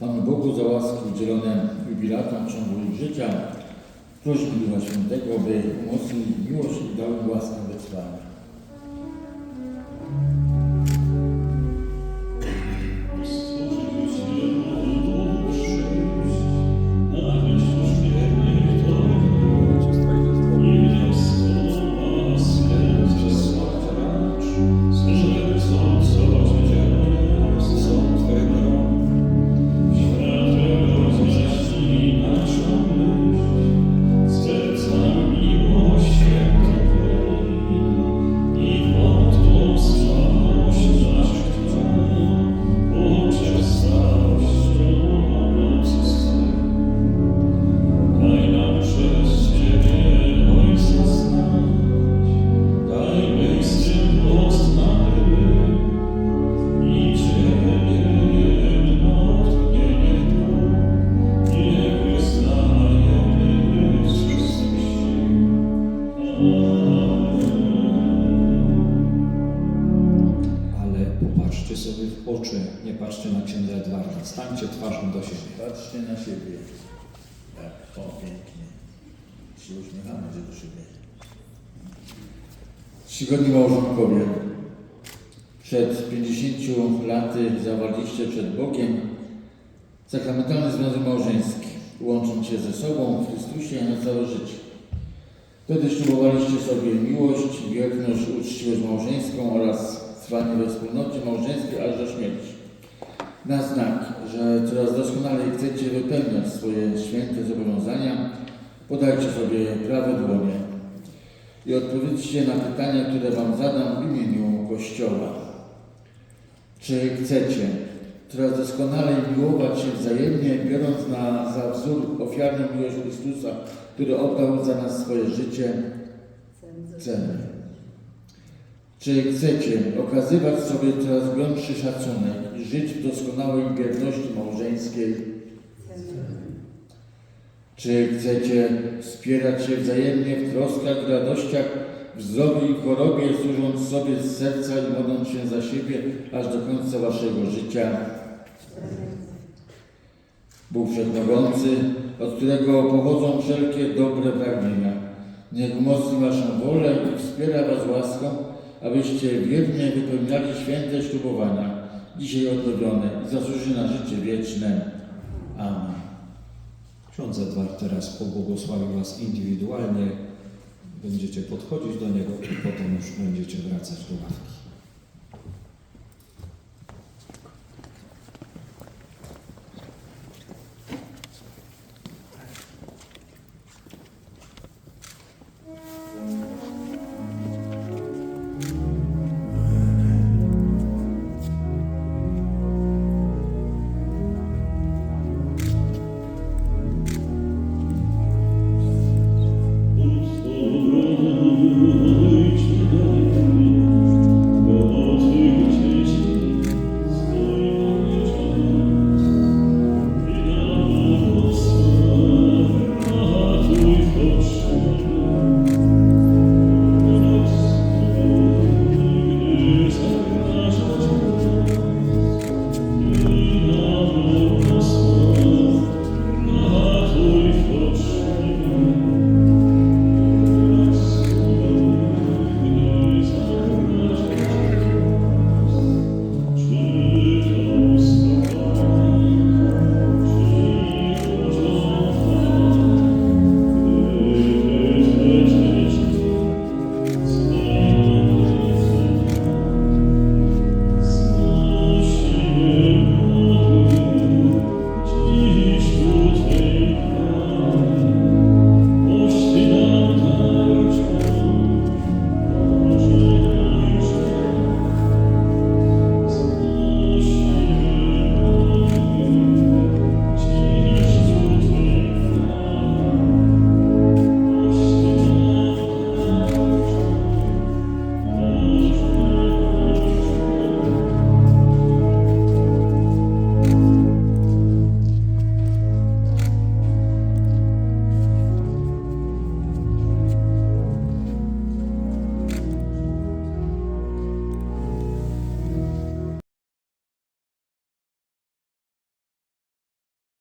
Panu Bogu za łaski udzielone jubilatom w ciągu ich życia. Prośmy Ducha Świętego, by umocnił miłość i dał łaskę wytrwania. Sobie w oczy, nie patrzcie na księdza Edwarda. Stańcie twarzą do siebie. Patrzcie na siebie. Tak, o pięknie. Się uśmiechamy że do siebie. Czcigodni małżonkowie, przed 50 laty zawarliście przed Bogiem sakramentalny związek małżeński, łącząc się ze sobą w Chrystusie na całe życie. Wtedy ślubowaliście sobie miłość, wierność, uczciwość małżeńską oraz trwanie wspólnocie małżeńskiej aż do śmierci. Na znak, że coraz doskonalej chcecie wypełniać swoje święte zobowiązania, podajcie sobie prawe dłonie i odpowiedzcie na pytania, które Wam zadam w imieniu Kościoła. Czy chcecie coraz doskonalej miłować się wzajemnie, biorąc na, za wzór ofiarną miłość Chrystusa, który oddał za nas swoje życie cenę? Czy chcecie okazywać sobie coraz głębszy szacunek i żyć w doskonałej wierności małżeńskiej? Czy chcecie wspierać się wzajemnie w troskach radościach, w zdrowiu i chorobie, służąc sobie z serca i modląc się za siebie aż do końca waszego życia? Bóg Wszechmogący, od którego pochodzą wszelkie dobre pragnienia, niech umocni waszą wolę i wspiera was łaską, abyście wiernie wypełniali święte ślubowania, dzisiaj odnowione i zasłużyli na życie wieczne. Amen. Ksiądz Edward teraz pobłogosławi Was indywidualnie. Będziecie podchodzić do niego i potem już będziecie wracać do ławki.